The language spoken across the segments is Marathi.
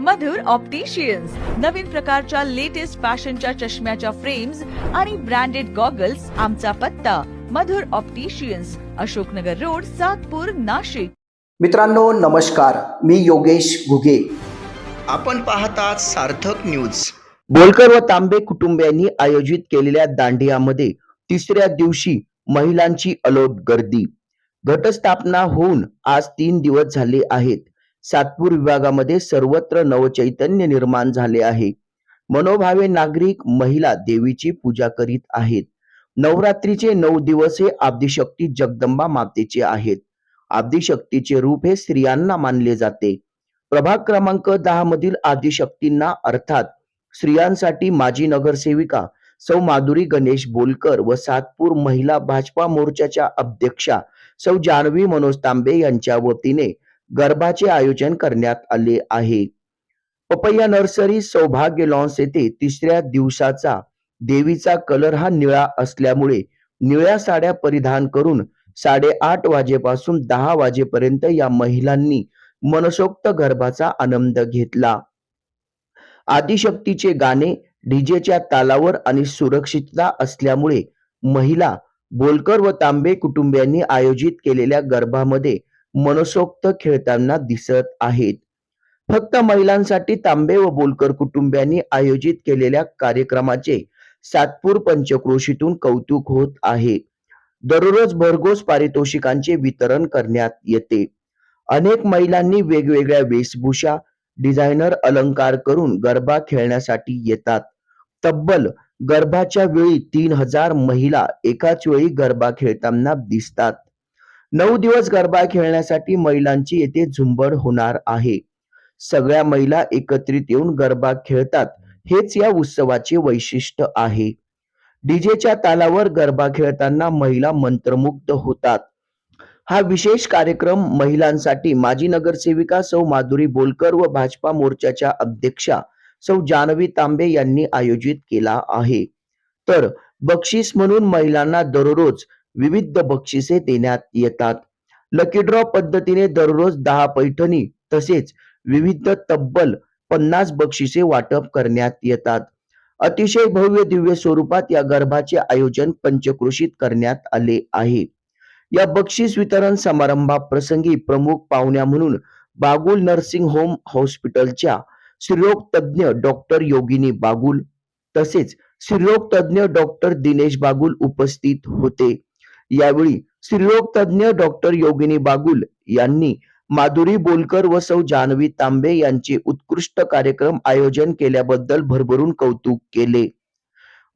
मधुर ऑप्टिशियन्स नवीन प्रकारच्या लेटेस्ट फॅशनच्या चष्म्याच्या फ्रेम्स आणि ब्रँडेड गॉगल्स आमचा पत्ता. Madhur opticians Ashoknagar road Satpur Nashik. मित्रांनो नमस्कार. मी योगेश घुगे. आपण पाहतात सार्थक न्यूज बोलकर व तांबे कुटुंबियांनी आयोजित केलेल्या दांडियामध्ये तिसऱ्या दिवशी महिलांची अलोट गर्दी. घटस्थापना होऊन आज तीन दिवस झाले आहेत. सातपूर विभागामध्ये सर्वत्र नवचैतन्य निर्माण झाले आहे. मनोभावे नागरिक महिला देवीची पूजा करीत आहेत. नवरात्रीचे नऊ दिवस हे आब्दिशक्ती जगदंबा मातेचे आहेत. आब्दिशक्तीचे रूप हे स्त्रियांना मानले जाते. प्रभाग क्रमांक दहा मधील आदिशक्तींना अर्थात स्त्रियांसाठी माजी नगरसेविका सौ माधुरी गणेश बोलकर व सातपूर महिला भाजपा मोर्चाच्या अध्यक्षा सौ जानवी मनोज तांबे यांच्या वतीने गर्भाचे आयोजन करण्यात आले आहे. पपैया नर्सरी सौभाग्य लॉन्स येथे तिसऱ्या दिवसाचा देवीचा कलर हा निळा असल्यामुळे निळ्या साड्या परिधान करून साडेआठ वाजेपासून दहा वाजेपर्यंत या महिलांनी मनसोक्त गर्भाचा आनंद घेतला. आदिशक्तीचे गाणे डीजेच्या तालावर आणि सुरक्षितता असल्यामुळे महिला बोलकर व तांबे कुटुंबियांनी आयोजित केलेल्या गर्भामध्ये मनसोक्त खेळताना दिसत आहेत. फक्त महिलांसाठी तांबे व बोलकर कुटुंबियांनी आयोजित केलेल्या कार्यक्रमाचे सातपूर पंचक्रोशीतून कौतुक होत आहे. दररोज भरघोस पारितोषिकांचे वितरण करण्यात येते. अनेक महिलांनी वेगवेगळ्या वेशभूषा डिझायनर अलंकार करून गरबा खेळण्यासाठी येतात. तब्बल गरबाच्या वेळी तीन हजार महिला एकाच वेळी गरबा खेळताना दिसतात. नऊ दिवस गरबा खेळण्यासाठी महिलांची येथे झुंबड होणार आहे. सगळ्या महिला एकत्रित येऊन गरबा खेळतात. हेच या उत्सवाचे वैशिष्ट्य आहे. डीजेच्या तालावर गरबा खेळताना महिला मंत्रमुग्ध होतात. हा विशेष कार्यक्रम महिलांसाठी माजी नगरसेविका सौ माधुरी बोलकर व भाजपा मोर्चाच्या अध्यक्षा सौ जानवी तांबे यांनी आयोजित केला आहे. तर बक्षीस म्हणून महिलांना दररोज विविध बक्षिसे देण्यात येतात. लकी ड्रॉ पद्धतीने दररोज दहा पैठणी तसेच विविध तब्बल पन्नास बक्षिसे वाटप करण्यात येतात. अतिशय भव्य दिव्य स्वरूपात या गर्भाचे आयोजन पंचक्रोशीत करण्यात आले आहे. या बक्षीस वितरण समारंभाप्रसंगी प्रमुख पाहुण्या म्हणून बागुल नर्सिंग होम हॉस्पिटलच्या स्त्रीरोग तज्ज्ञ डॉक्टर योगिनी बागुल तसेच स्त्रीरोग तज्ज्ञ डॉक्टर दिनेश बागुल उपस्थित होते. यावेळी स्त्रीरोग तज्ञ डॉक्टर योगिनी बागुल यांनी माधुरी बोलकर व सौ जानवी तांबे यांचे उत्कृष्ट कार्यक्रम आयोजन केल्याबद्दल भरभरून कौतुक केले.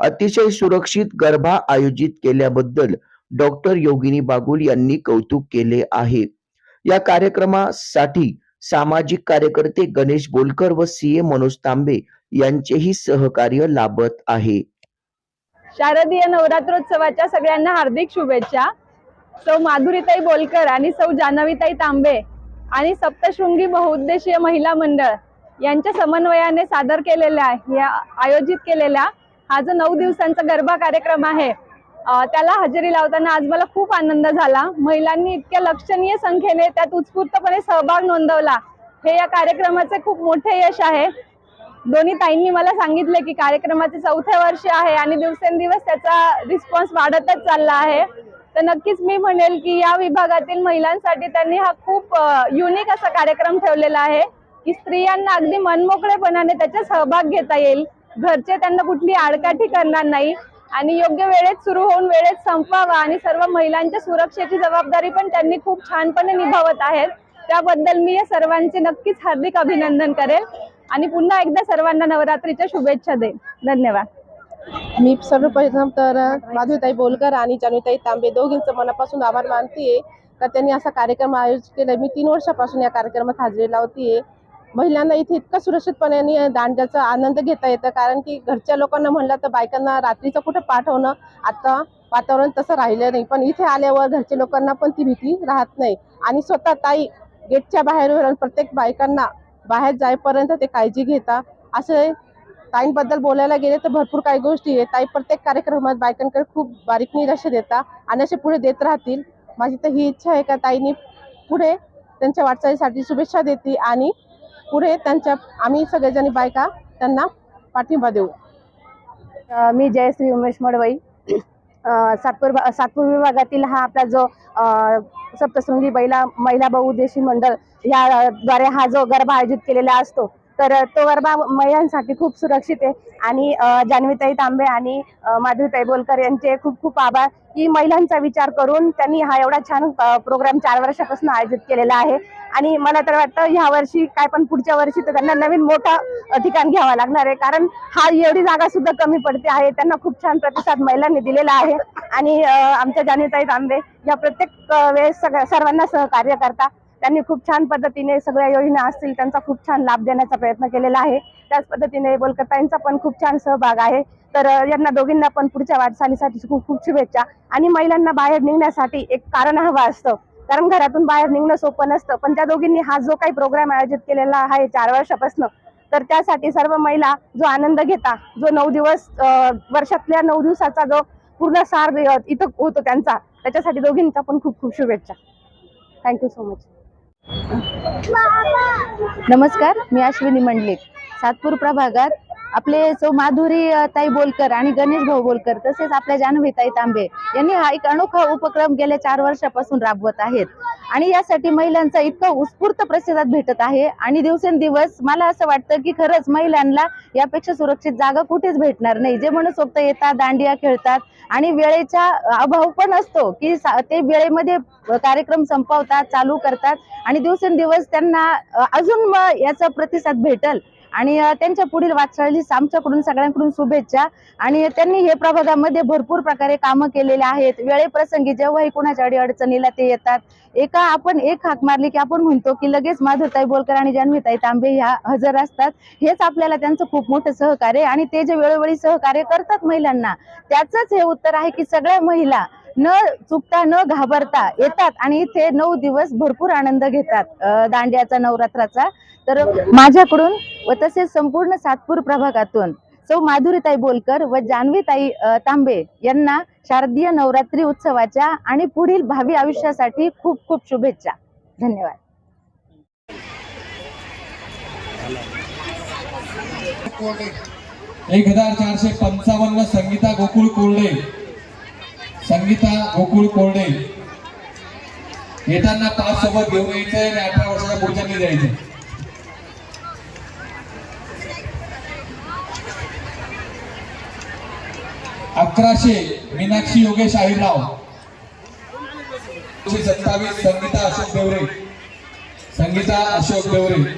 अतिशय सुरक्षित गर्भा आयोजित केल्याबद्दल डॉक्टर योगिनी बागुल यांनी कौतुक केले आहे. या कार्यक्रमासाठी सामाजिक कार्यकर्ते गणेश बोलकर व सी ए मनोज तांबे यांचेही सहकार्य लाभत आहे. शारदीय नवरात्रोत्सवाच्या सगळ्यांना हार्दिक शुभेच्छा. सौ माधुरीताई बोलकर आणि सौ जान्हवीताई तांबे आणि सप्तशृंगी बहुउद्देशीय महिला मंडळ यांच्या समन्वयाने सादर केलेल्या या आयोजित केलेल्या हा जो नऊ दिवसांचा गरबा कार्यक्रम आहे त्याला हजेरी लावताना आज मला खूप आनंद झाला. महिलांनी इतक्या लक्षणीय संख्येने त्यात उत्स्फूर्तपणे सहभाग नोंदवला. हे या कार्यक्रमाचे खूप मोठे यश आहे. दोन्ही ताईंनी मला सांगितले की कार्यक्रमाचे चौथे वर्ष आहे आणि दिवसेंदिवस त्याचा रिस्पॉन्स वाढतच चालला आहे. तर नक्कीच मी म्हणेल की या विभागातील महिलांसाठी त्यांनी हा खूप युनिक असा कार्यक्रम ठेवलेला आहे की स्त्रियांना अगदी मनमोकळेपणाने त्याचा सहभाग घेता येईल. घरचे त्यांना कुठली आडकाठी करणार नाही आणि योग्य वेळेत सुरू होऊन वेळेत संपवावा आणि सर्व महिलांच्या सुरक्षेची जबाबदारी पण त्यांनी खूप छानपणे निभावत आहेत. त्याबद्दल मी या सर्वांचे नक्कीच हार्दिक अभिनंदन करेल. आणि पुन्हा एकदा सर्वांना नवरात्रीच्या शुभेच्छा देईन. धन्यवाद. मी सर्वप्रथम तर माधुताई बोलकर आणि जानुताई तांबे दोघींचं मनापासून आभार मानते का त्यांनी असा कार्यक्रम आयोजित केला मी तीन वर्षापासून या कार्यक्रमात हजेरी लावतीये. महिलांना इथे इतका सुरक्षितपणे दांड्याचा आनंद घेता येतं. कारण की घरच्या लोकांना म्हणलं तर बायकांना रात्रीचं कुठं पाठवणं आता वातावरण तसं राहिलं नाही. पण इथे आल्यावर घरच्या लोकांना पण ती भीती राहत नाही. आणि स्वतः ताई गेटच्या बाहेर प्रत्येक बायकांना बाहेर जाईपर्यंत ते काळजी घेता. असे ताईंबद्दल बोलायला गेले तर भरपूर काही गोष्टी आहे ताई प्रत्येक कार्यक्रमात बायकांकडे खूप बारीकनी लक्ष देता आणि असे पुढे देत राहतील. माझी तर ही इच्छा आहे का ताईंनी पुढे त्यांच्या वाटचालीसाठी शुभेच्छा देते आणि पुढे त्यांच्या आम्ही सगळेजणी बायका त्यांना पाठिंबा देऊ. मी जयश्री उमेश मडवई. सातपूर भा- सातपूर विभागातील हा आपला जो सप्तशृंगी महिला महिला बहुउद्देशी मंडळ या द्वारे हा जो गरबा आयोजित केलेला असतो. तर तोवरबा महिलांसाठी खूप सुरक्षित आहे. आणि जान्हवीताई तांबे आणि माधवीताई बोलकर यांचे खूप खूप आभार. की महिलांचा विचार करून त्यांनी हा एवढा छान प्रोग्राम चार वर्षापासून आयोजित केलेला आहे. आणि मला तर वाटतं ह्या वर्षी काय पण पुढच्या वर्षी तर त्यांना नवीन मोठा ठिकाण घ्यावं लागणार आहे. कारण हा एवढी जागा सुद्धा कमी पडते आहे. त्यांना खूप छान प्रतिसाद महिलांनी दिलेला आहे. आणि आमच्या जाणीताई तांबे या प्रत्येक वेळेस सगळ्या सर्वांना सहकार्य करता. त्यांनी खूप छान पद्धतीने सगळ्या योजना असतील त्यांचा खूप छान लाभ देण्याचा प्रयत्न केलेला आहे. त्याच पद्धतीने बोलकताईंचा पण खूप छान सहभाग आहे. तर यांना दोघींना पण पुढच्या वाटचालीसाठी खूप खूप शुभेच्छा. आणि महिलांना बाहेर निघण्यासाठी एक कारण हवं असतं. कारण घरातून बाहेर निघणं सोपं नसतं. पण त्या दोघींनी हा जो काही प्रोग्राम आयोजित केलेला आहे चार वर्षापासून तर त्यासाठी सर्व महिला जो आनंद घेता जो नऊ दिवस वर्षातल्या नऊ दिवसाचा जो पूर्ण सार इथं होतो त्यांचा त्याच्यासाठी दोघींचा पण खूप खूप शुभेच्छा. थँक्यू सो मच नमस्कार मी अश्विनी मंडलिक. सातपूर प्रभागात आपले सौ माधुरी ताई बोलकर आणि गणेश भाऊ बोलकर तसेच आपल्या जान्हवी ताई तांबे यांनी हा एक अनोखा उपक्रम गेल्या चार वर्षापासून राबवत आहेत. आणि यासाठी महिलांचा इतका उत्स्फूर्त प्रतिसाद भेटत आहे. आणि दिवसेंदिवस मला असं वाटतं की खरंच महिलांना यापेक्षा सुरक्षित जागा कुठेच भेटणार नाही. जे मनसोक्त येतात दांडिया खेळतात आणि वेळेचा अभाव पण असतो की ते वेळेमध्ये कार्यक्रम संपवतात चालू करतात आणि दिवसेंदिवस त्यांना अजून याचा प्रतिसाद भेटल. आणि त्यांच्या पुढील वाटचालीस आमच्याकडून सगळ्यांकडून शुभेच्छा. आणि त्यांनी हे प्रभागामध्ये भरपूर प्रकारे कामं केलेले आहेत. वेळेप्रसंगी जेव्हाही कुणाच्या अडी अडचणीला ते येतात. एका आपण एक हाक मारली की आपण म्हणतो की लगेच माधुरताई बोलकर आणि जान्हवीताई तांबे ह्या हजर असतात. हेच आपल्याला त्यांचं खूप मोठं सहकार्य आणि ते जे वेळोवेळी सहकार्य करतात महिलांना त्याचंच हे उत्तर आहे की सगळ्या महिला न चुकता न घाबरता येतात आणि इथे नऊ दिवस भरपूर आनंद घेतात दांड्याचा दांडियाचा नवरात्राचा. तर माझ्याकडून व तसेच संपूर्ण सातपूर प्रभागातून सौ माधुरीताई बोलकर व जान्हवीताई तांबे यांना शारदीय नवरात्री उत्सवाच्या आणि पुढील भावी आयुष्यासाठी खूप खूप शुभेच्छा. धन्यवाद. एक हजार चारशे पंचावन्न संगीता गोकुळ कोरडे. संगीता गोकुळ कोरडे. येताना पाच सोबत घेऊन यायचंय आणि अठरा वर्षाच्या पुढच्यांनी द्यायचं अकराशे मीनाक्षी योगेश आहिरराव सत्तावीस संगीता अशोक देवरे. संगीता अशोक देवरे.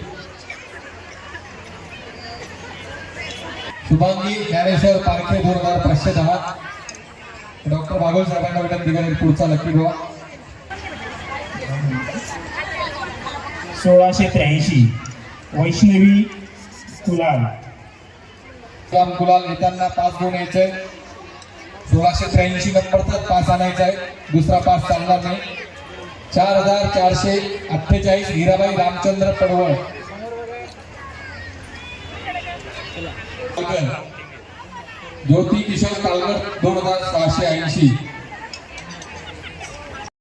शुभांगी ज्ञानेश्वर पारखे दोन हजार पाचशे दहा डॉक्टर बागोल साहेबांना विनंती करेल पुढचा लकी ड्रॉ सोळाशे त्र्याऐंशी. वैष्णवी कुलाल. गुलाल येताना पास घेऊन यायचंय सोळाशे त्र्याऐंशी नंबरचा पास आणायचा आहे दुसरा पास चालणार नाही. चार हजार चारशे अठ्ठेचाळीस हिराबाई रामचंद्र पडवळ. ज्योती किशोर कालगर दोन हजार सहाशे ऐंशी.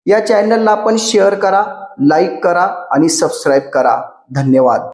या चॅनलला आपण शेअर करा लाईक करा आणि सबस्क्राईब करा. धन्यवाद.